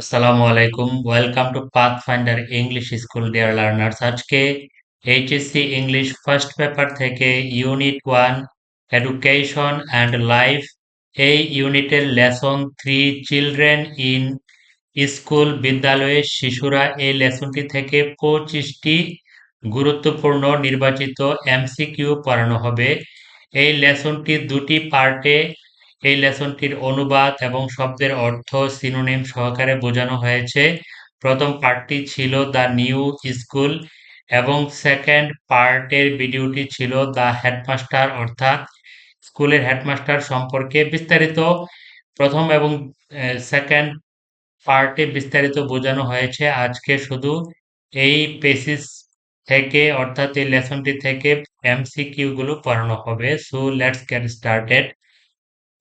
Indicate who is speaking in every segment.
Speaker 1: আসসালামু আলাইকুম। Welcome to Pathfinder English school dear learners আজকে এইচএসসি ইংলিশ ফার্স্ট পেপার থেকে unit one education and life এই ইউনিটের lesson three children in school বিদ্যালয়ে শিশুরা এই লেসনটি থেকে পঁচিশটি গুরুত্বপূর্ণ নির্বাচিত এমসিকিউ পড়ানো হবে। এই লেসনটি দুটি পার্টে এই লেসনটির অনুবাদ এবং শব্দের অর্থ সিনোনিম সহকারে বোঝানো হয়েছে। প্রথম পার্টটি ছিল দ্য নিউ স্কুল এবং সেকেন্ড পার্টের ভিডিওটি ছিল দ্য হেডমাস্টার অর্থাৎ স্কুলের হেডমাস্টার সম্পর্কে বিস্তারিত। প্রথম এবং সেকেন্ড পার্টে বিস্তারিত বোঝানো হয়েছে আজকে শুধু এই পেসিস থেকে, অর্থাৎ এই লেসনটি থেকে এমসিকিউ গুলো পড়ানো হবে। So let's get started.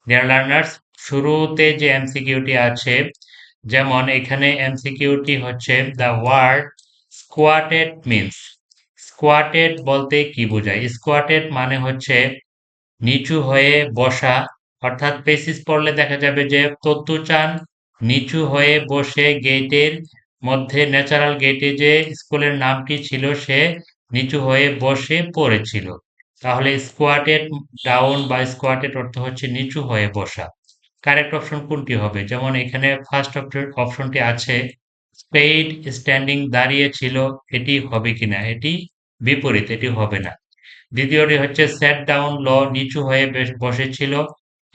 Speaker 1: Dear learners শুরুতে যে এমসিকিউটি আছে, যেমন এখানে এমসিকিউটি হচ্ছে the word squatted means squatted বলতে কি বোঝায়? স্কোয়াটেড মানে হচ্ছে নিচু হয়ে বসা, অর্থাৎ পেসিস পড়লে দেখা যাবে যে তত্তুচান নিচু হয়ে বসে গেটের মধ্যে ন্যাচারাল গেটে যে স্কুলের নামটি ছিল, সে নিচু হয়ে বসে পড়েছিল। তাহলে স্কোয়াটেড ডাউন বা স্কোয়াটেড অর্থ হচ্ছে নিচু হয়ে বসা। কারেক্ট অপশন কোনটি হবে? যেমন এখানে ফার্স্ট অপশনটি আছে স্পেড স্ট্যান্ডিং দাঁড়িয়ে ছিল, এটি হবে কিনা? এটি বিপরীত, এটি হবে না। দ্বিতীয়টি হচ্ছে সেট ডাউন ল নিচু হয়ে বসেছিল,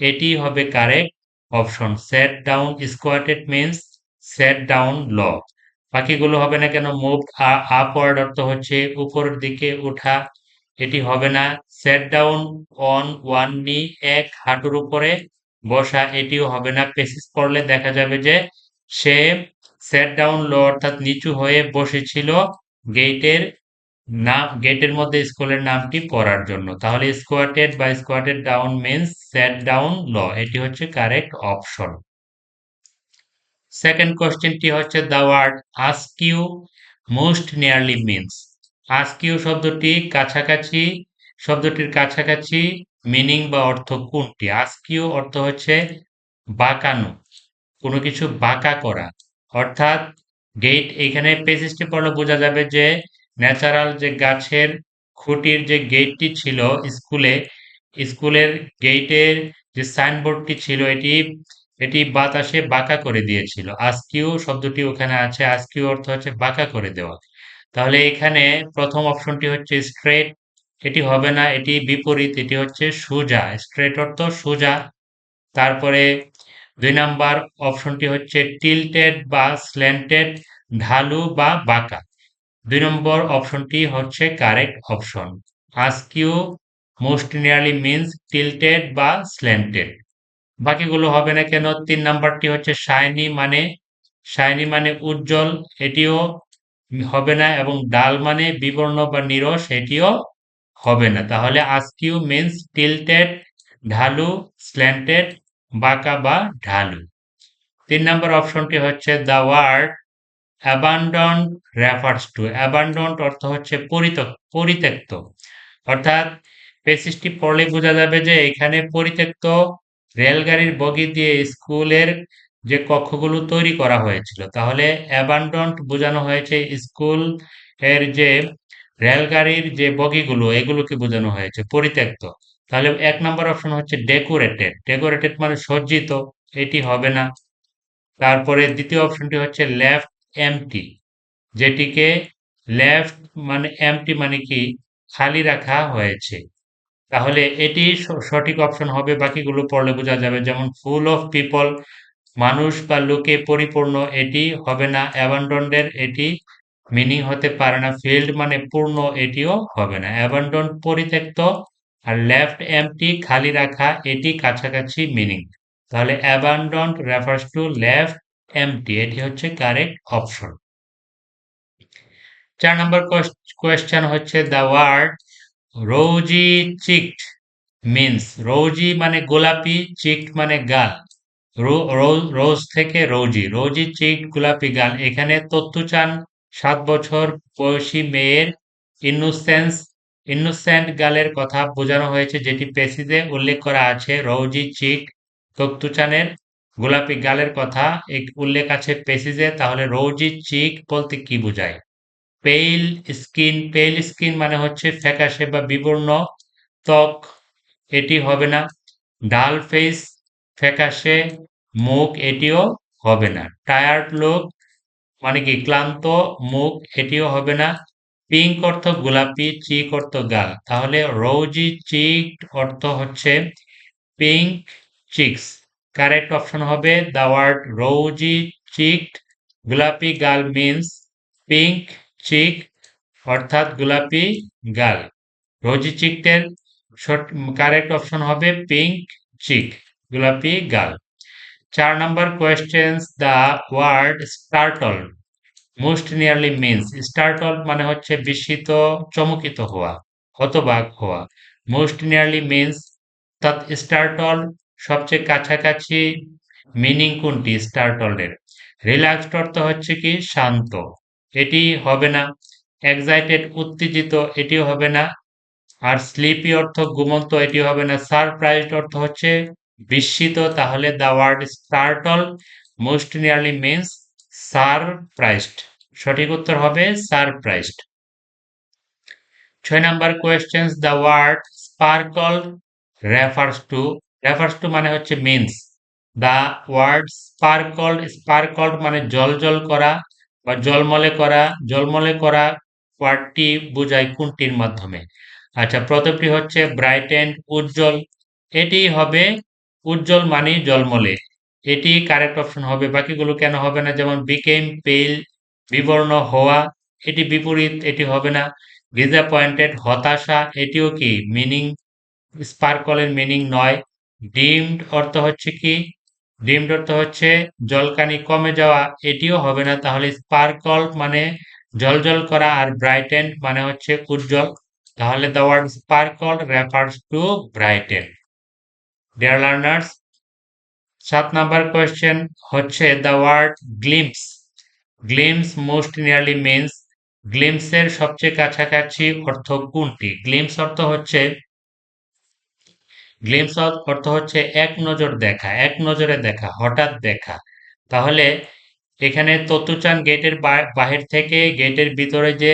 Speaker 1: এটি হবে correct option set down squatted means set down ল। বাকিগুলো হবে না কেন? মুভ আপওয়ার্ড অর্থ হচ্ছে উপরের দিকে ওঠা এটি হবে না। সেট ডাউন অন ওয়ান নি এক হাঁটুর উপরে বসা, এটিও হবে না। পেসিস পড়লে দেখা যাবে যে সে সেট ডাউন লো অর্থাৎ নিচু হয়ে বসেছিল গেটের নাম গেটের মধ্যে স্কুলের নামটি পড়ার জন্য। তাহলে স্কোয়াটেড বা squatted down means set down ল এটি হচ্ছে কারেক্ট অপশন সেকেন্ড কোশ্চেনটি হচ্ছে the word askew most nearly means askew শব্দটি কাছাকাছি, শব্দটির কাছাকাছি মিনিং বা অর্থ কোনটি? আস্কিউ অর্থ হচ্ছে বাঁকানো, কোনো কিছু বাঁকা করা। অর্থাৎ গেট এখানে পেসিসটি পড়লে বোঝা যাবে যে ন্যাচারাল যে গাছের খুঁটির যে গেটটি ছিল স্কুলে স্কুলের গেটের যে সাইনবোর্ডটি ছিল, এটি এটি বাতাসে বাঁকা করে দিয়েছিল। আস্কিউ শব্দটি ওখানে আছে। আস্কিউ অর্থ হচ্ছে বাঁকা করে দেওয়া। তাহলে এখানে প্রথম অপশনটি হচ্ছে স্ট্রেট এটি হবে না, এটি বিপরীত, এটি হচ্ছে সোজা। স্ট্রেট অর্থ সোজা। তারপরে দুই নাম্বার অপশনটি হচ্ছে টিল্টেড বা স্ল্যান্টেড ঢালু বা বাঁকা। দুই নম্বর অপশনটি হচ্ছে correct option askew most nearly means tilted বা স্ল্যান্টেড বাকিগুলো হবে না কেন? তিন নাম্বারটি হচ্ছে শাইনি মানে শাইনি মানে উজ্জ্বল, এটিও হবে না এবং ডাল মানে বিবর্ণ বা নিরস এটিও হবে না। তাহলে আস্কিউ মিনস টিল্টেড ঢালু স্ল্যান্টেড বাঁকা বা ঢালু। তিন নম্বর অপশনটি হচ্ছে the word abandon refers to abandon অর্থ হচ্ছে পরিত্যক্ত অর্থাৎ পেসিসটি পড়লে বোঝা যাবে যে এখানে পরিত্যক্ত রেলগাড়ির বগি দিয়ে স্কুলের যে কক্ষগুলো তৈরি করা হয়েছিল। তাহলে অ্যাবান্ডন্ট বোঝানো হয়েছে স্কুলের যে রেলগাড়ির যে বগিগুলো, এগুলোকে বোঝানো হয়েছে, পরিত্যক্ত। তাহলে এক নম্বর অপশন হচ্ছে ডেকোরেটেড ডেকোরেটেড মানে সজ্জিত, এটি হবে না। তারপরে দ্বিতীয় অপশনটি হচ্ছে লেফট এমটি যেটিকে লেফট মানে এমটি মানে কি? খালি রাখা হয়েছে। তাহলে এটি সঠিক অপশন হবে, বাকিগুলো পড়লে বোঝা যাবে, যেমন ফুল অফ পিপল মানুষ বা লোকে পরিপূর্ণ এটি হবে না অ্যাবান্ডনের এটি মিনিং হতে পারে না, ফিল্ড মানে পূর্ণ এটিও হবে না। অ্যাবান্ডন পরিত্যক্ত আর লেফট এমটি খালি রাখা, এটি কাছাকাছি মিনিং। তাহলে abandon refers to left empty, এটি হচ্ছে কারেক্ট অপশন। চার নম্বর কোয়েশ্চেন হচ্ছে the word rosy cheeked means. Rosy মানে গোলাপি চিকড মানে গাল রোজ থেকে রোজি রোজি চিকড গোলাপি গাল এখানে তথ্য চান, সাত বছর বয়সী মেয়ের ইনোসেন্স ইনোসেন্ট গালের কথা বোঝানো হয়েছে, যেটি পেসিতে উল্লেখ করা আছে। রৌজি চিক তত্তুচানের গোলাপি গালের কথা উল্লেখ আছে পেসিজে তাহলে রৌজি চিক বলতে কি বোঝায়? পেইল স্কিন পেইল স্কিন মানে হচ্ছে ফ্যাকাশে বা বিবর্ণ ত্বক। এটি হবে না। ডাল ফেস ফ্যাকাশে মুখ এটিও হবে না। টায়ার্ড লোক মানে কি, ক্লান্ত, মুখ এটিও হবে না। পিঙ্ক অর্থ গোলাপি চিক অর্থ গাল তাহলে রোজি চিক অর্থ হচ্ছে পিঙ্ক চিক্স কারেক্ট অপশন হবে দ্য ওয়ার্ড রোজি চিকড গোলাপি গাল মিন্স পিঙ্ক চিক অর্থাৎ গোলাপি গাল। রোজি চিকটের কারেক্ট অপশন হবে পিঙ্ক চিক গোলাপি গাল। চার number questions the word startle most nearly means startle মানে হচ্ছে বিস্মিত, চমকিত হওয়া, হতবাক হওয়া। মোস্ট নিয়ারলি মিন্স অর্থাৎ স্টার্টল সবচেয়ে কাছাকাছি মিনিং কোনটি? স্টার্টলের রিল্যাক্সড অর্থ হচ্ছে কি? শান্ত। এটি হবে না। এক্সাইটেড উত্তেজিত, এটিও হবে না। আর স্লিপি অর্থ, ঘুমন্ত এটি হবে না। সারপ্রাইজড অর্থ হচ্ছে বিস্মিত, তাহলে the word startle most nearly means surprised সঠিক উত্তর হবে সারপ্রাইজড ছয় number question the word sparkle refers to refers to মানে হচ্ছে means the word sparkle sparkle মানে জল জল করা বা জলমলে করা জলমলে করা ওয়ার্ডটি বোঝায় কোনটির মাধ্যমে। আচ্ছা প্রথমটি হচ্ছে ব্রাইট অ্যান্ড উজ্জ্বল। এটি হবে উজ্জ্বল মানে জলমলে। এটি কারেক্ট অপশন হবে, বাকিগুলো কেন হবে না? যেমন বিকেম পেল বিবর্ণ, হওয়া, এটি বিপরীত, এটি হবে না। ডিসঅ্যাপয়েন্টেড হতাশা, এটিও কি? মিনিং স্পার্কলের মিনিং নয়। ডিমড অর্থ হচ্ছে কি? ডিমড অর্থ হচ্ছে জলকানি কমে যাওয়া, এটিও হবে না। তাহলে স্পার্কল মানে জলজল করা আর ব্রাইটেন মানে হচ্ছে উজ্জ্বল। তাহলে the word sparkle refers to brighten dear learners সাত নাম্বার কোয়েশ্চেন হচ্ছে the word glimpse glimpse most nearly means গ্লিমসের সবচেয়ে কাছাকাছি অর্থ কোনটি? গ্লিমস অর্থ হচ্ছে গ্লিমস অর্থ হচ্ছে এক নজর দেখা, এক নজরে দেখা, হঠাৎ দেখা। তাহলে এখানে ততুচান গেটের বাহির থেকে গেটের ভিতরে যে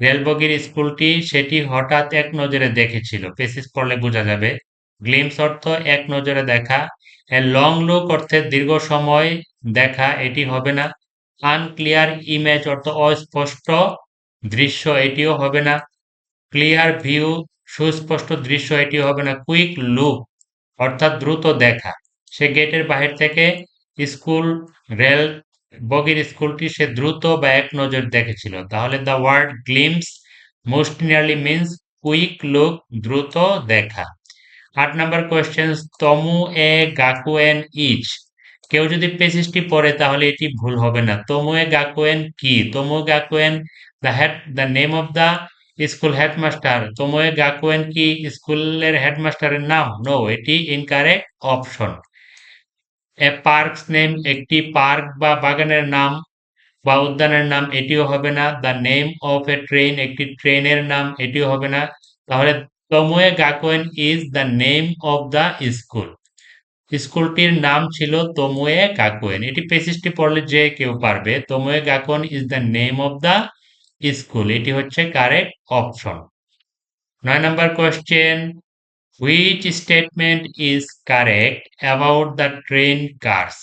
Speaker 1: রেলবগির স্কুলটি, সেটি হঠাৎ এক নজরে দেখেছিল। পেসিস পড়লে বোঝা যাবে। গ্লিমস অর্থ এক নজরে দেখা। লং লুক অর্থে দীর্ঘ সময় দেখা, এটি হবে না। আনক্লিয়ার ইমেজ অর্থ অস্পষ্ট দৃশ্য, এটিও হবে না। ক্লিয়ার ভিউ, সুস্পষ্ট দৃশ্য এটি হবে না। কুইক লুক অর্থাৎ দ্রুত দেখা। সে গেটের বাহির থেকে স্কুল রেল, বগির স্কুলটি সে দ্রুত বা এক নজর দেখেছিল। তাহলে the word glimpse most nearly means quick look দ্রুত দেখা। আট number question Tomoe Gakuen each কেউ যদি পেসিসটি পড়ে, তাহলে এটি ভুল হবে না। তমু এ গাকুয়েন কি? Tomoe Gakuen the head the name of the school headmaster Tomoe Gakuen কি? স্কুলের হেডমাস্টারের নাম? নো এটি incorrect option a park's name একটি পার্ক বা বাগানের নাম বা উদ্যানের নাম, এটিও হবে না। The name of a train একটি ট্রেনের নাম, এটিও হবে না। তাহলে Tomoe Gakuen is the name of the school স্কুলটির নাম ছিল তময়ে গাকোয়েন এটি পেসিসটি পড়লে যে কেউ পারবে Tomoe Gakuen is the name of the school এটি হচ্ছে কারেক্ট অপশন নয় number question which statement is correct about the train cars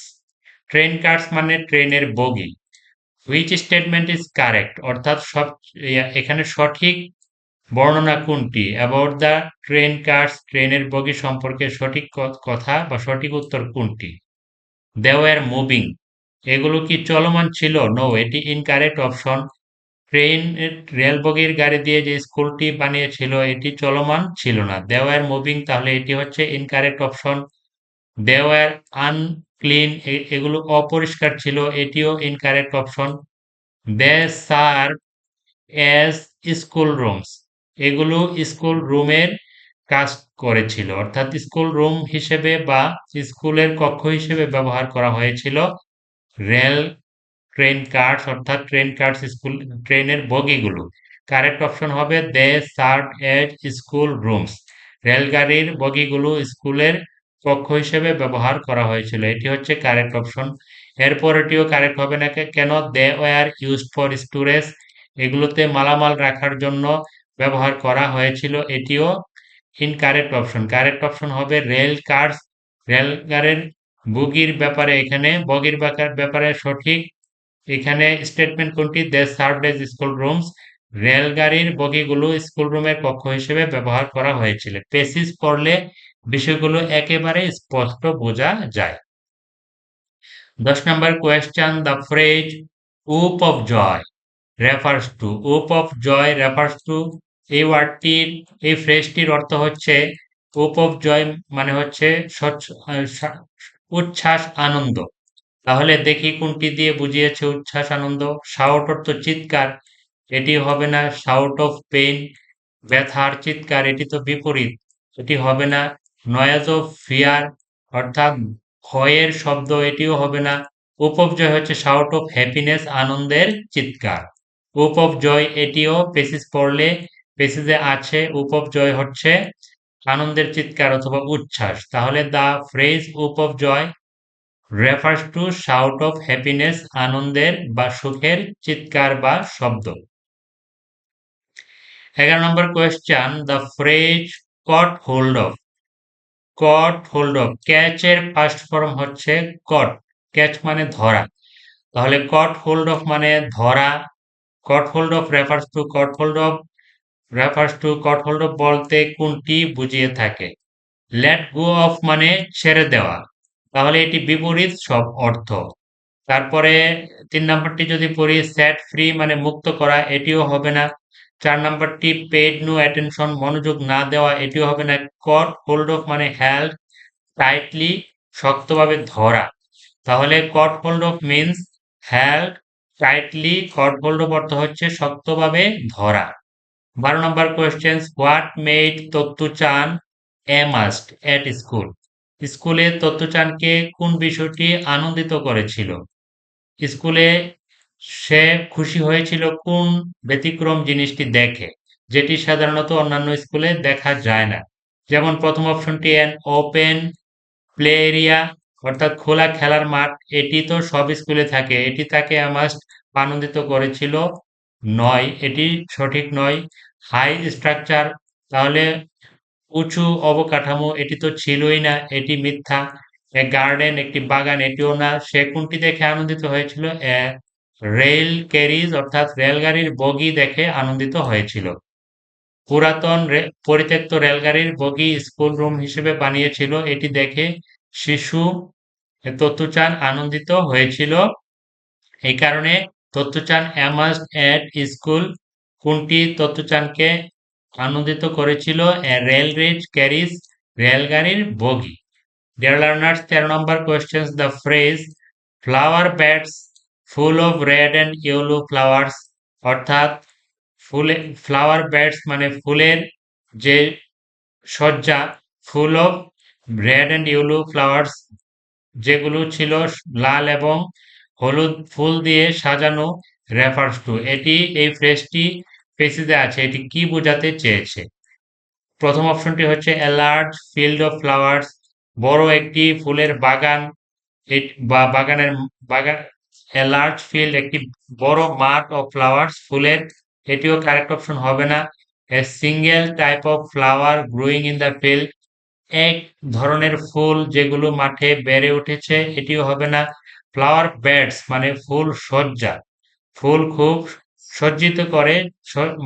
Speaker 1: train cars মানে ট্রেনের বগি। হুইচ স্টেটমেন্ট ইজ কারেক্ট অর্থাৎ সব এখানে সঠিক বর্ণনা কোনটি? অ্যাবাউট দ্য ট্রেন কার্স ট্রেনের বগি সম্পর্কে সঠিক কথা বা সঠিক উত্তর কোনটি? দেওয়ার মুভিং এগুলো কি চলমান ছিল? নো এটি ইনকারেক্ট অপশন ট্রেন রেল বগির গাড়ি দিয়ে যে স্কুলটি বানিয়েছিল, এটি চলমান ছিল না। দেওয়ার মুভিং তাহলে এটি হচ্ছে ইনকারেক্ট অপশন দেওয়ার আনক্লিন এগুলো অপরিষ্কার ছিল, এটিও incorrect option they served as school rooms এগুলো স্কুল রুমের কাজ করেছিল। অর্থাৎ স্কুল রুম হিসেবে বা স্কুলের কক্ষ হিসেবে ব্যবহার করা হয়েছিল রেল, ট্রেন কার্ডস অর্থাৎ ট্রেন কার্ডস স্কুল, ট্রেনের বগিগুলো। কারেক্ট অপশন হবে they serve as school rooms. রেলগাড়ির বগিগুলো স্কুলের কক্ষ হিসেবে ব্যবহার করা হয়েছিল। এটি হচ্ছে কারেক্ট অপশন। এরপর এটিও কারেক্ট হবে না কেন? They were used for storage. এগুলোতে মালামাল রাখার জন্য ব্যবহার করা হয়েছিল, এটিও ইনকারেক্ট অপশন কারেক্ট অপশন হবে রেল কার্স রেলগাড়ির বুগির ব্যাপারে এখানে বগির ব্যাপারে সঠিক। এখানে স্টেটমেন্ট কোনটি? They serve as school rooms রেলগাড়ির বগিগুলো স্কুল রুমের পক্ষ হিসেবে ব্যবহার করা হয়েছিল। পেসিস পড়লে বিষয়গুলো একেবারে স্পষ্ট বোঝা যায়। দশ নম্বর question the phrase whoop of joy refers to whoop of joy refers to এই ওয়ার্ডটির এই ফ্রেজটির অর্থ হচ্ছে উপ অফ জয় মানে হচ্ছে উচ্ছ্বাস, আনন্দ। তাহলে দেখি কোনটি দিয়ে বুঝিয়েছে উচ্ছ্বাস, আনন্দ। শাউট অর্থ চিৎকার, এটি হবে না শাউট অফ পেইন ব্যথার চিৎকার, এটি তো বিপরীত। এটি হবে না নয়েজ অফ ফিয়ার অর্থাৎ ভয়ের শব্দ, এটিও হবে না। উপ অফ জয় হচ্ছে শাউট অফ হ্যাপিনেস আনন্দের চিৎকার। উপ অফ জয় এটিও পেসিস পড়লে পেসিসে আছে উপ জয় হচ্ছে, আনন্দের চিৎকার অথবা উচ্ছ্বাস। তাহলে the phrase whoop of joy refers to shout of happiness, আনন্দের বা সুখের চিৎকার বা শব্দ। এগারো নম্বর question the phrase caught hold of. Caught hold of ক্যাচের first form হচ্ছে কট, ক্যাচ মানে ধরা। তাহলে কট হোল্ড অফ মানে ধরা, caught hold of refers to caught hold of refers to caught hold বলতে কোনটি বুঝিয়ে থাকে। লেট গো অফ মানে ছেড়ে দেওয়া। তাহলে এটি বিপরীত সব অর্থ। তারপরে তিন নম্বরটি যদি পড়ি স্যাট ফ্রি মানে মুক্ত করা, এটিও হবে না। চার নম্বরটি পেড নো অ্যাটেনশন মনোযোগ না দেওয়া, এটিও হবে না। কট হোল্ড অফ মানে হেল্ড টাইটলি শক্তভাবে ধরা। তাহলে caught hold of means held tightly caught hold of অর্থ হচ্ছে শক্তভাবে ধরা। বারো নম্বর question what made Tottochan a must at school স্কুলে তত্ত্বচানকে কোন বিষয়টি আনন্দিত করেছিল? স্কুলে সে খুশি হয়েছিল কোন ব্যতিক্রম জিনিসটি দেখে, যেটি সাধারণত অন্যান্য স্কুলে দেখা যায় না। যেমন প্রথম অপশনটি এন ওপেন প্লে এরিয়া অর্থাৎ খোলা খেলার মাঠ, এটি তো সব স্কুলে থাকে, এটি তাকে মাস্ট আনন্দিত করেছিল। নয়, এটি সঠিক নয়। হাই স্ট্রাকচার তাহলে উঁচু অবকাঠামো, এটি তো ছিলই না, এটি মিথ্যা। গার্ডেন একটি বাগান, এটিও না। সে কোনটি দেখে আনন্দিত হয়েছিল? রেল ক্যারিজ অর্থাৎ রেলগাড়ির বগি দেখে আনন্দিত হয়েছিল। পুরাতন পরিত্যক্ত রেলগাড়ির বগি স্কুল রুম হিসেবে বানিয়েছিল। এটি দেখে শিশু তত্ত্বচান আনন্দিত হয়েছিল। এই কারণে তত্ত্বচান অ্যামাস্ট অ্যাট স্কুল কোনটি তত্ত্বচানকে আনন্দিত করেছিল? রেল রেজ ক্যারিজ, রেলগাড়ির বগি। ডিয়ার লার্নার্স তেরো নম্বর questions the phrase flower beds full of red and yellow flowers অর্থাৎ ফুলে ফ্লাওয়ার ব্যাটস মানে ফুলের যে সজ্জা full of red and yellow flowers যেগুলো ছিল লাল এবং হলুদ ফুল দিয়ে সাজানো রেফার্স টু এটি, এই ফ্রেজটি পেসিতে আছে, এটি কি বোঝাতে চেয়েছে? প্রথম অপশনটি হচ্ছে a large field of flowers বড় একটি ফুলের বাগান বা বাগানের, বাগান এ লার্জ ফিল্ড একটি বড় মাঠ অফ ফ্লাওয়ার্স ফুলের, এটিও কারেক্ট অপশন হবে না। A single type of flower growing in the field এক ধরনের ফুল যেগুলো মাঠে বেড়ে উঠেছে, এটিও হবে না। ফ্লাওয়ার বেডস মানে ফুল সজ্জা, ফুল খুব সজ্জিত করে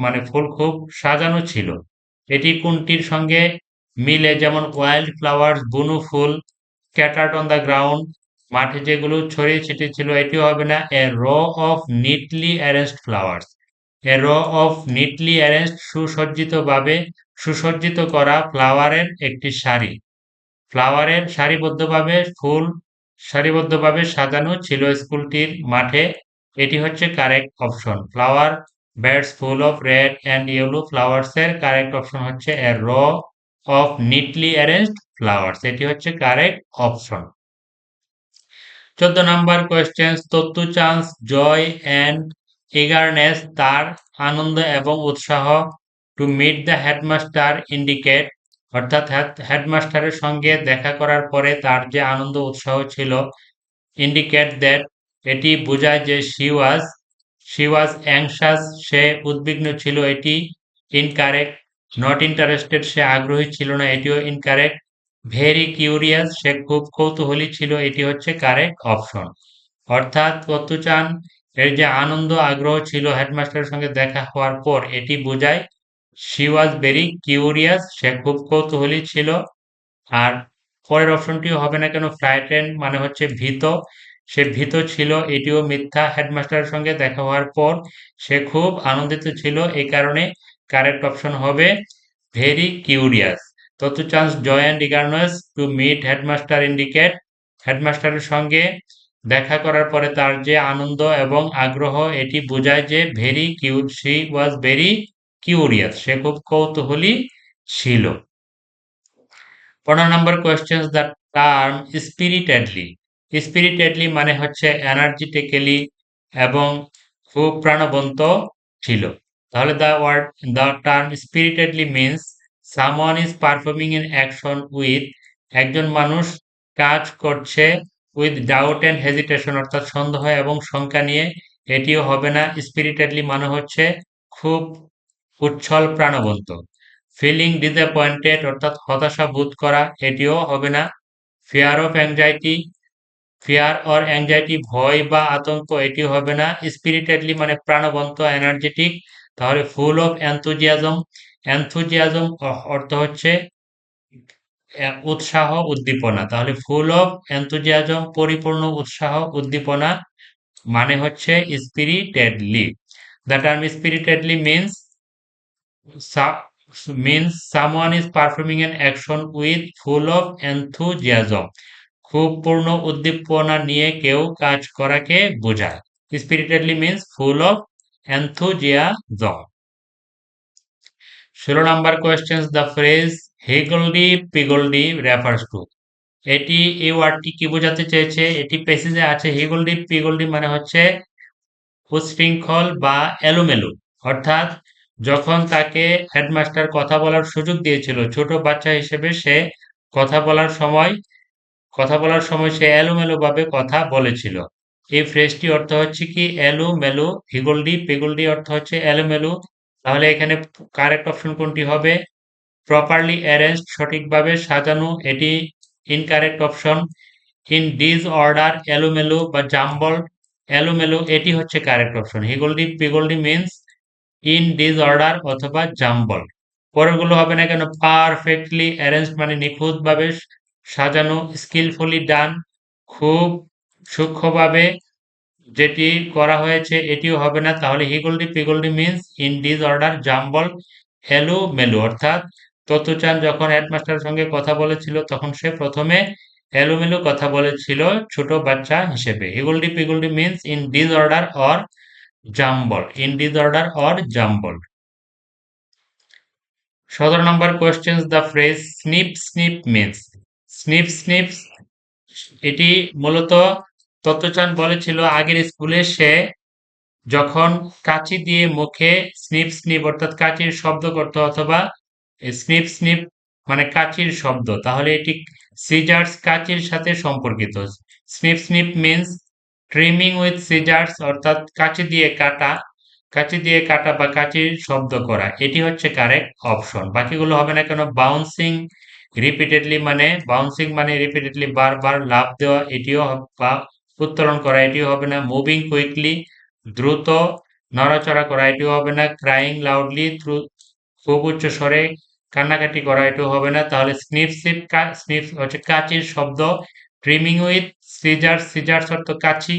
Speaker 1: মানে ফুল খুব সাজানো ছিল। এটি কোনটির সঙ্গে মিলে যেমন ওয়াইল্ড ফ্লাওয়ার্স বুনু ফুল স্ক্যাটার্ড অন দ্য গ্রাউন্ড মাঠে যেগুলো ছড়িয়ে ছিটিয়ে ছিল, এটিও হবে না a row of neatly arranged flowers a row of neatly arranged সুসজ্জিতভাবে সুসজ্জিত করা ফ্লাওয়ারের একটি সারি। ফ্লাওয়ারের সারিবদ্ধভাবে ফুল সারিবদ্ধভাবে সাজানো ছিল স্কুলটির মাঠে। এটি হচ্ছে correct option flower beds full of red and yellow flowers এর কারেক্ট অপশন হচ্ছে a row of neatly arranged flowers এটি হচ্ছে কারেক্ট অপশন চোদ্দ number question Tottochan's joy and eagerness তার আনন্দ এবং উৎসাহ। To meet the headmaster indicate অর্থাৎ হেডমাস্টারের সঙ্গে দেখা করার পরে তার যে আনন্দ উৎসাহ ছিল ইন্ডিকেট দ্যাট এটি বোঝায় যে she was she was anxious সে উদ্বিগ্ন ছিল, এটি ইনকারেক্ট নট ইন্টারেস্টেড সে আগ্রহী ছিল না, এটিও ইনকারেক্ট ভেরি কিউরিয়াস সে খুব কৌতূহলী ছিল, এটি হচ্ছে কারেক্ট অপশন অর্থাৎ কত্তুচান, এর যে আনন্দ, আগ্রহ ছিল হেডমাস্টারের সঙ্গে দেখা হওয়ার পর, এটি বোঝায় শি ওয়াজ ভেরি কিউরিয়াস সে খুব কৌতূহলী ছিল, আর পরের অপশনটিও হবে না কেন ফ্রাইটেন মানে হচ্ছে ভীত সে ভীত ছিল, এটিও মিথ্যা। হেডমাস্টারের সঙ্গে দেখা হওয়ার পর সে খুব আনন্দিত ছিল, এই কারণে কারেক্ট অপশন হবে very curious. Tottochan's joy and eagerness to meet headmaster indicate. হেডমাস্টারের সঙ্গে দেখা করার পরে তার যে আনন্দ এবং আগ্রহ, এটি বোঝায় যে very cu, she was very curious. সে খুব কৌতূহলী ছিল। পনেরো নম্বর question the term spiritedly. Spiritedly মানে হচ্ছে এনার্জিটিক্যালি এবং খুব প্রাণবন্ত ছিল। তাহলে the word the term spiritedly means someone is performing in action with একজন মানুষ কাজ করছে উইথ ডাউট অ্যান্ড হেজিটেশন অর্থাৎ সন্দেহ এবং শঙ্কা নিয়ে, এটিও হবে না স্পিরিটেডলি মানে হচ্ছে খুব উচ্ছল প্রাণবন্ত। ফিলিং ডিসঅ্যাপয়েন্টেড অর্থাৎ হতাশা বোধ করা, এটিও হবে না। Fear of anxiety fear or anxiety ভয় বা আতঙ্ক এটিও হবে না। স্পিরিটেডলি মানে প্রাণবন্ত এনার্জেটিক তাহলে ফুল অফ অ্যান্থুজিয়াজম অ্যান্থুজিয়াজম অর্থ হচ্ছে উৎসাহ, উদ্দীপনা। তাহলে ফুল অফ এনথুজিয়াজম পরিপূর্ণ উৎসাহ, উদ্দীপনা মানে হচ্ছে spiritedly the term spiritedly means means someone is performing an action with full of enthusiasm খুব পূর্ণ উদ্দীপনা নিয়ে কেউ কাজ করাকে বোঝায়। Spiritedly means full of enthusiasm ষোলো number question the phrase higgledy piggledy refers to এটি, এই ওয়ার্ডটি কি বোঝাতে চেয়েছে? এটি পেসেজে আছে হেগলডি পিগলডি মানে হচ্ছে উশৃঙ্খল বা এলোমেলো। অর্থাৎ যখন তাকে হেডমাস্টার কথা বলার সুযোগ দিয়েছিল, ছোট বাচ্চা হিসেবে সে কথা বলার সময় কথা বলার সময় সে এলোমেলো ভাবে কথা বলেছিল। এই ফ্রেজটি অর্থ হচ্ছে কি? এলো মেলো হিগলডি, পিগলডি অর্থ হচ্ছে এলোমেলো। তাহলে এখানে কারেক্ট অপশন কোনটি হবে? প্রপারলি অ্যারেঞ্জ সঠিকভাবে সাজানো, এটি incorrect option in these order এলোমেলো বা জাম্বল এলোমেলো, এটি হচ্ছে correct option higgledy, piggledy means in these order অথবা জাম্বল পরেরগুলো হবে না কেন? পারফেক্টলি অ্যারেঞ্জ মানে নিখুঁতভাবে সাজানো স্কিলফুলি ডান খুব সূক্ষ্মভাবে যেটি করা হয়েছে, এটিও হবে না। তাহলে higgledy piggledy means in disorder jumble hello মেলু অর্থাৎ তত্ত্বচান যখন হেডমাস্টারের সঙ্গে কথা বলেছিল, তখন সে প্রথমে এলোমেলো কথা বলেছিল ছোট বাচ্চা হিসেবে। Higgledy piggledy means in disorder or jumble in disorder or jumble সতেরো নম্বর question the phrase snip snip means snip snip এটি মূলত তত্ত্বচান বলেছিল, আগের স্কুলে সে যখন কাঁচি দিয়ে মুখে স্নিপ স্নিপ অর্থাৎ কাঁচির শব্দ করত অথবা স্নিপ স্নিপ মানে কাঁচির শব্দ, তাহলে এটি সিজার্স কাঁচির সাথে সম্পর্কিত। Snip snip means trimming with scissors অর্থাৎ কাঁচি দিয়ে কাটা, কাঁচি দিয়ে কাটা বা কাঁচির শব্দ করা, এটি হচ্ছে কারেক্ট অপশন বাকিগুলো হবে না কেন? বাউন্সিং রিপিটেডলি মানে বাউন্সিং মানে রিপিটেডলি বারবার লাভ দেওয়া, এটিও বা উত্তোলন করা, এটিও হবে না। মুভিং কুইকলি দ্রুত নড়াচড়া করা, এটিও হবে না। ক্রাইং লাউডলি থ্রু খুব উচ্চ স্বরে কান্নাকাটি করা, এটিও হবে না। তাহলে স্নিপ স্নিপ স্নিপ হচ্ছে কাচির শব্দ। ট্রিমিং উইথ সিজার্স সিজার্স অর্থ কাচি।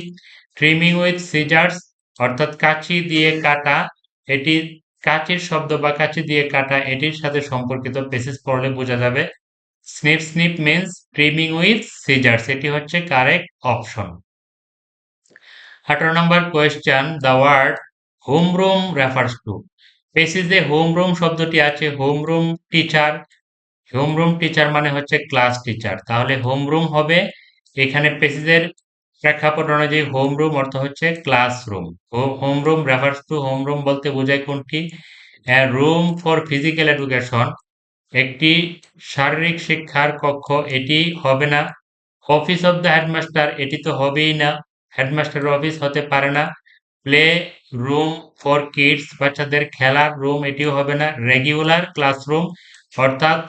Speaker 1: ট্রিমিং উইথ সিজার্স অর্থাৎ কাচি দিয়ে কাটা, এটি কাচির শব্দ বা কাচি দিয়ে কাটা এটির সাথে সম্পর্কিত পেসেস পড়লে বোঝা যাবে। Snip snip means trimming with scissors এটি হচ্ছে কারেক্ট অপশন আঠারো নম্বর question the word home room refers to পেসিসে home room শব্দটি আছে home room teacher home room teacher মানে হচ্ছে ক্লাস টিচার তাহলে হোম রুম হবে এখানে পেসিসের প্রেক্ষাপট অনুযায়ী হোম রুম অর্থ হচ্ছে classroom home room refers to home room বলতে বোঝায় কোনটি? রুম ফর ফিজিক্যাল এডুকেশন একটি শারীরিক শিক্ষার কক্ষ, এটি হবে না। অফিস অব দ্য হেডমাস্টার এটি তো হবেই না। হেডমাস্টার অফিস হতে পারে না। প্লে রুম ফর কিডস বাচ্চাদের খেলার রুম এটিও হবে না। রেগুলার ক্লাসরুম অর্থাৎ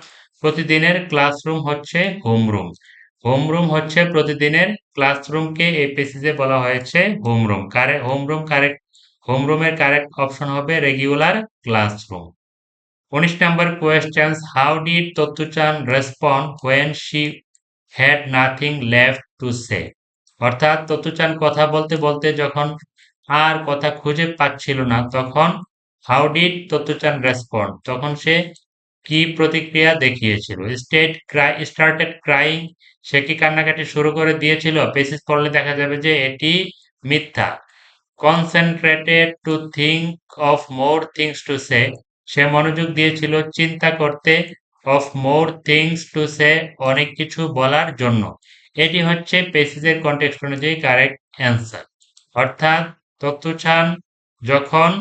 Speaker 1: প্রতিদিনের ক্লাসরুম হচ্ছে হোমরুম হোমরুম হচ্ছে প্রতিদিনের ক্লাসরুমকে এই পেসিজে বলা হয়েছে হোমরুম কারে হোমরুম কারেক্ট হোমরুমের কারেক্ট অপশন হবে রেগুলার ক্লাসরুম উনিশ number questions how did Tottochan respond when she had nothing left to say অর্থাৎ তত্তুচান কথা বলতে বলতে যখন আর কথা খুঁজে পাচ্ছিল না, তখন হাউ ডিড তত্তুচান রেসপন্ড তখন সে কি প্রতিক্রিয়া দেখিয়েছিল? স্টেট ক্রাই স্টার্টেড ক্রাইং সে কি কান্নাকাটি শুরু করে দিয়েছিল? পেসিস পড়লে দেখা যাবে যে এটি মিথ্যা। Concentrated to think of more things to say সে মনোযোগ দিয়েছিল চিন্তা করতে of more things to say অনেক কিছু বলার জন্য। এটি হচ্ছে পেসিসের কন্টেক্সট অনুযায়ী কারেক্ট অ্যান্সার অর্থাৎ তত্ত্বচান যখন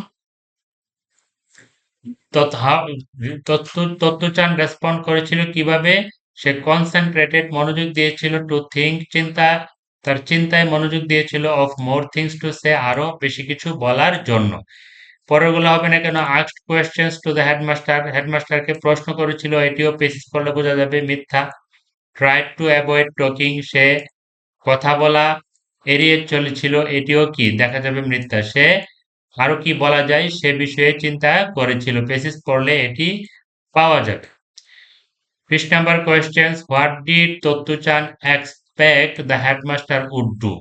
Speaker 1: তত্ত্বচান রেসপন্ড করেছিল কীভাবে? সে কনসেন্ট্রেটেড মনোযোগ দিয়েছিল টু থিঙ্ক চিন্তা, তার চিন্তায় মনোযোগ দিয়েছিল of more things to say আরও বেশি কিছু বলার জন্য। পরেরগুলো হবে না কেন asked questions to the headmaster হেডমাস্টারকে প্রশ্ন করেছিল, এটিও পেসিস করলে বোঝা যাবে মিথ্যা। ট্রাই টু অ্যাভয়েড টকিং সে কথা বলা এড়িয়ে চলেছিল, এটিও কি? দেখা যাবে মিথ্যা। সে আরও কি বলা যায়, সে বিষয়ে চিন্তা করেছিল। পেসিস পড়লে এটি পাওয়া যাবে। ফিস number questions what did Tottochan expect the headmaster would do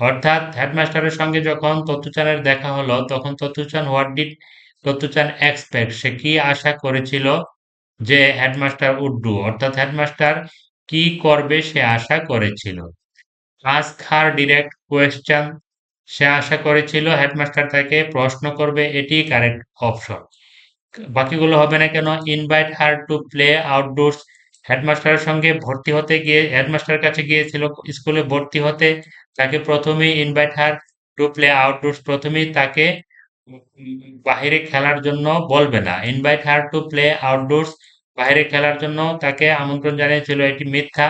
Speaker 1: অর্থাৎ হেডমাস্টারের সঙ্গে যখন তত্তুচানের দেখা হলো, তখন Tottochan what did Tottochan expect সে কি আশা করেছিল যে হেডমাস্টার উড ডু অর্থাৎ হেডমাস্টার কি করবে সে আশা করেছিল? আস্ক হার ডিরেক্ট কোয়েশ্চেন সে আশা করেছিল হেডমাস্টার তাকে প্রশ্ন করবে, এটি কারেক্ট অপশন বাকিগুলো হবে না কেন? Invite her to play outdoors হেডমাস্টারের সঙ্গে ভর্তি হতে গিয়ে হেডমাস্টারের কাছে গিয়েছিল, স্কুলে ভর্তি হতে। তাকে প্রথমেই invite her to play outdoors প্রথমেই তাকে বাহিরে খেলার জন্য বলবে না। Invite her to play outdoors বাইরে খেলার জন্য তাকে আমন্ত্রণ জানিয়েছিল এটি মিথ্যা।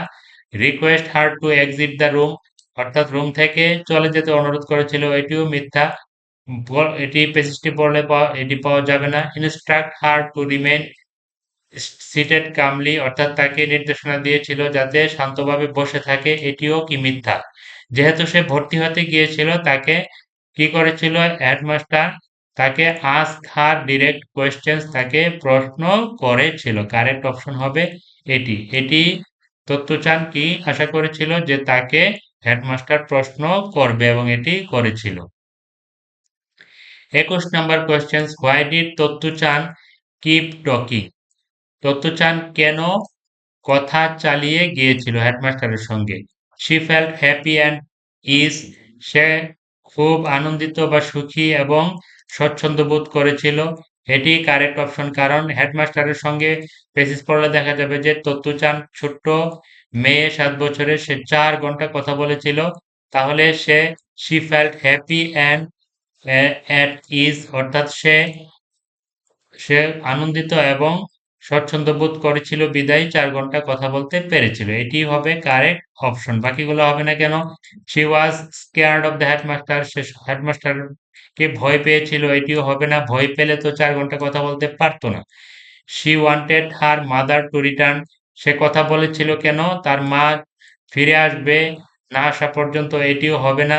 Speaker 1: Request her to exit the room অর্থাৎ রুম থেকে চলে যেতে অনুরোধ করেছিল, এটিও মিথ্যা। এটি পেসিসটি পড়লে এটি পাওয়া যাবে না। Instruct her to remain seated calmly অর্থাৎ তাকে নির্দেশনা দিয়েছিল যাতে শান্তভাবে বসে থাকে, এটিও কি মিথ্যা? যেহেতু সে ভর্তি হতে গিয়েছিল, তাকে কি করেছিল? হেডমাস্টার তাকে আস্ক হার ডিরেক্ট কোয়েশ্চেন্স তাকে প্রশ্ন করেছিল। কারেক্ট অপশন হবে এটি। এটি তত্ত্বচান কি? আশা করেছিল যে তাকে হেডমাস্টার প্রশ্ন করবে এবং এটি করেছিল। একুশ number question why did Tottochan keep talking Tottochan কেন কথা চালিয়ে গিয়েছিল হেডমাস্টারের সঙ্গে? She felt happy and is সে খুব আনন্দিত বা সুখী এবং স্বচ্ছন্দ বোধ করেছিল। এটি কারেক্ট অপশন কারণ হেডমাস্টারের সঙ্গে পেসিস পড়লে দেখা যাবে যে তত্ত্বচান ছোট্ট মেয়ে, সাত বছরে সে চার ঘণ্টা কথা বলেছিল। তাহলে সে শি ফেল্ট হ্যাপি অ্যান্ড অর্থাৎ সে সে আনন্দিত এবং স্বচ্ছন্দ বোধ করেছিল, বিদায় চার ঘণ্টা কথা বলতে পেরেছিল। এটি হবে কারেক্ট অপশন বাকিগুলো হবে না কেন? She was scared of the headmaster say headmaster কে ভয় পেয়েছিল। এটিও হবে না। ভয় পেলে তো চার ঘণ্টা কথা বলতে পারতো না। She wanted her mother to return সে কথা বলেছিল কেন? তার মা ফিরে আসবে না আসা পর্যন্ত। এটিও হবে না।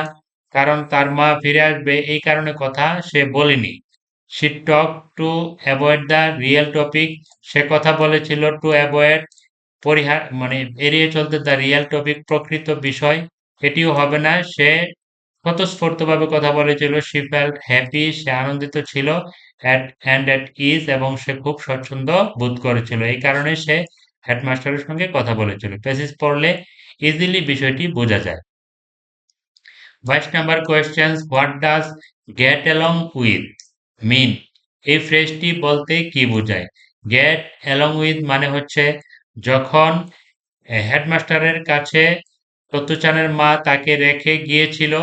Speaker 1: কারণ তার মা ফিরে আসবে এই কারণে কথা সে বলেনি। She talk to avoid the real topic সে কথা বলেছিল টু অ্যাভয়েড পরিহার মানে এড়িয়ে চলতে দ্য রিয়েল টপিক প্রকৃত বিষয়। এটিও হবে না। সে স্বতঃস্ফূর্তভাবে কথা বলেছিল। শি ফেল্ট হ্যাপি সে আনন্দিত ছিল। অ্যাট অ্যান্ড অ্যাট ইজ এবং সে খুব স্বচ্ছন্দ বোধ করেছিল। এই কারণে সে হেডমাস্টারের সঙ্গে কথা বলেছিল। পেসিস পড়লে ইজিলি বিষয়টি বোঝা যায়। বাইশ number question what does get along with mean এই ফ্রেজটি বলতে কি বোঝায়? গেট অ্যালং উইথ মানে হচ্ছে যখন হেডমাস্টারের কাছে তত্ত্বচানের মা তাকে রেখে গিয়েছিল,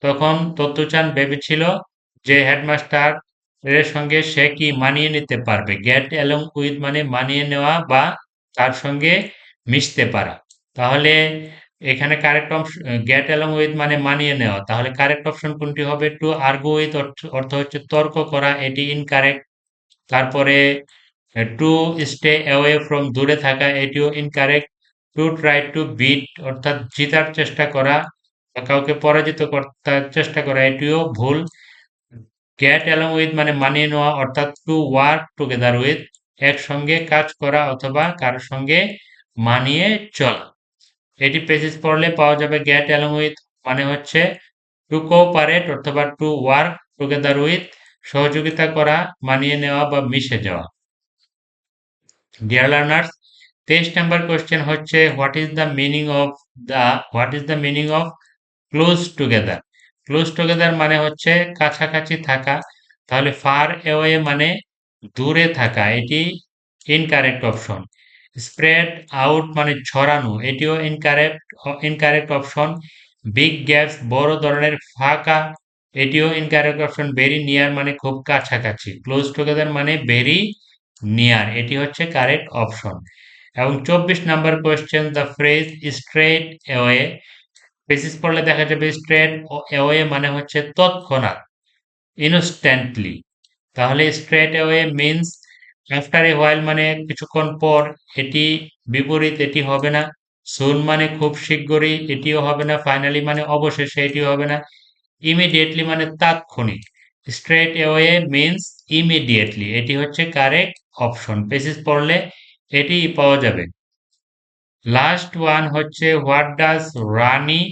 Speaker 1: তখন তত্ত্বচান ভেবেছিল যে হেডমাস্টার এর সঙ্গে সে কি মানিয়ে নিতে পারবে। গেট অ্যালং উইথ মানে মানিয়ে নেওয়া বা তার সঙ্গে মিশতে পারা। তাহলে এখানে correct option get along with মানে মানিয়ে নেওয়া। তাহলে কারেক্ট অপশন কোনটি হবে? টু আর্গু উইথ অর্থ হচ্ছে তর্ক করা, এটি ইনকারেক্ট তারপরে টু স্টে অ্যাওয়ে ফ্রম দূরে থাকা, এটিও incorrect to try to beat অর্থাৎ জিতার চেষ্টা করা কাউকে পরাজিত করতে চেষ্টা করা, এটিও ভুল। গেট অ্যালং উইথ মানে মানিয়ে নেওয়া, অর্থাৎ টু ওয়ার্ক টুগেদার উইথ একসঙ্গে কাজ করা অথবা কারোর সঙ্গে মানিয়ে চলা। এটি পেসিস পড়লে পাওয়া যাবে গেট অ্যালং উইথ মানে হচ্ছে টু কোপারেট অথবা টু ওয়ার্ক টুগেদার উইথ সহযোগিতা করা, মানিয়ে নেওয়া বা মিশে যাওয়া। ডিয়ার লার্নার্স তেইশ নাম্বার কোয়েশ্চেন হচ্ছে what is the meaning of the what is the meaning of close together close together মানে হচ্ছে কাছাকাছি থাকা, তাহলে ফার অ্যাওয়ে মানে দূরে থাকা, এটি ইনকারেক্ট অপশন স্প্রেড আউট মানে ছড়ানো, এটিও incorrect incorrect option big gaps বড় ধরনের ফাঁকা, এটিও ইনকারেক্ট অপশন ভেরি নিয়ার মানে খুব কাছাকাছি। ক্লোজ টুগেদার মানে ভেরি নিয়ার এটি হচ্ছে কারেক্ট অপশন এবং চব্বিশ number question the phrase straight away basis পড়লে দেখা যাবে স্ট্রেট অ্যাওয়ে মানে হচ্ছে তৎক্ষণাৎ ইনস্ট্যান্টলি তাহলে straight away means after a while মানে কিছুক্ষণ পর এটি বিপরীত, এটি হবে না। সুন মানে খুব শীঘ্রই, এটিও হবে না। ফাইনালি মানে অবশেষে এটিও হবে না। ইমিডিয়েটলি মানে তাৎক্ষণিক। Straight away means immediately. এটি হচ্ছে কারেক্ট অপশন। পেসিস পড়লে এটি পাওয়া যাবে। লাস্ট ওয়ান হচ্ছে what does runny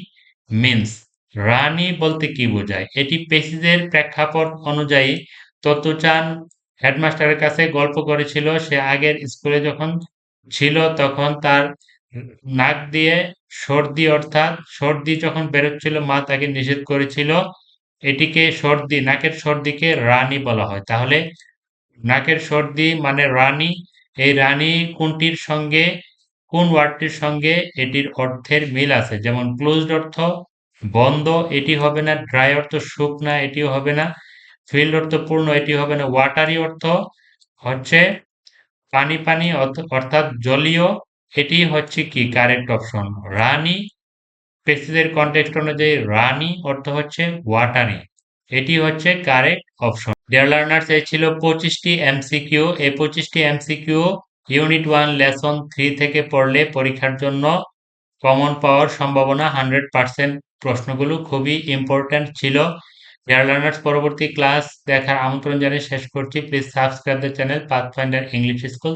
Speaker 1: means? Runny বলতে কি বোঝায়? এটি পেসিসের প্রেক্ষাপট অনুযায়ী তত্ত্বচান হেডমাস্টারের কাছে গল্প করেছিল। সে আগের স্কুলে যখন ছিল তখন তার নাক দিয়ে সর্দি অর্থাৎ সর্দি যখন বেরোচ্ছিল, মা তাকে নিষেধ করেছিল, এটিকে সর্দি, নাকের সর্দিকে রানী বলা হয়। তাহলে নাকের সর্দি মানে রানী। এই রানী কোনটির সঙ্গে, কোন ওয়ার্ডটির সঙ্গে এটির অর্থের মিল আছে? যেমন ক্লোজড অর্থ বন্ধ, এটি হবে না ড্রাই অর্থ শুকনা, এটিও হবে না। ফিল্ড অর্থ পূর্ণ, এটি হবে না ওয়াটারি অর্থ হচ্ছে পানি পানি অর্থাৎ জলীয়, এটি হচ্ছে কি কারেক্ট অপশন রানি পেসিসের কন্টেক্সট অনুযায়ী রানি অর্থ হচ্ছে ওয়াটারি এটি হচ্ছে কারেক্ট অপশন ডিয়ার লার্নার্স এই ছিল পঁচিশটি এমসিকিউ এই পঁচিশটি MCQ unit one lesson three থেকে পড়লে পরীক্ষার জন্য কমন পাওয়ার সম্ভাবনা হান্ড্রেড পার্সেন্ট প্রশ্নগুলো খুবই ইম্পর্ট্যান্ট ছিল। ডিয়ার লার্নার্স পরবর্তী ক্লাস দেখার আমন্ত্রণ জানিয়ে শেষ করছি। Please subscribe the channel Pathfinder English School